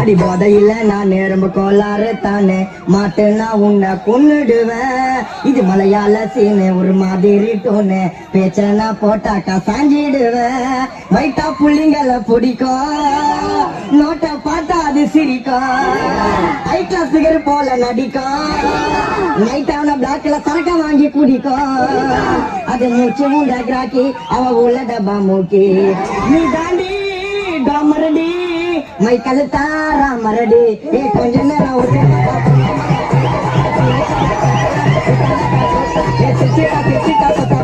அடி போதையில நான் நேரம்பு கோளாறு தானே மாட்டுனா உன்னை கொன்னுடுவேன். இது மலையாள சீனு ஒரு மாதிரி டோனு. பேச்சனா போட்டாக்கா சாஞ்சிடுவேன். வைட்டா புள்ளிங்களை பிடிக்கும் நோட்டை பார்த்தா அது சிரிக்கும் ஹை கிளாஸ் சிகர் போல நடிக்கும் நைட் அவன பிளாக்ல சரக்க வாங்கி குடிக்கும் அது மூச்சு முண்ட கிராக்கி அவ உள்ள டப்பா மூக்கி. நீ தாண்டி டாமரடி மை கழுத்தாரா மரடி ஏ கொஞ்ச நேரம் சிச்சிட்டா சிச்சிட்டா பத்தா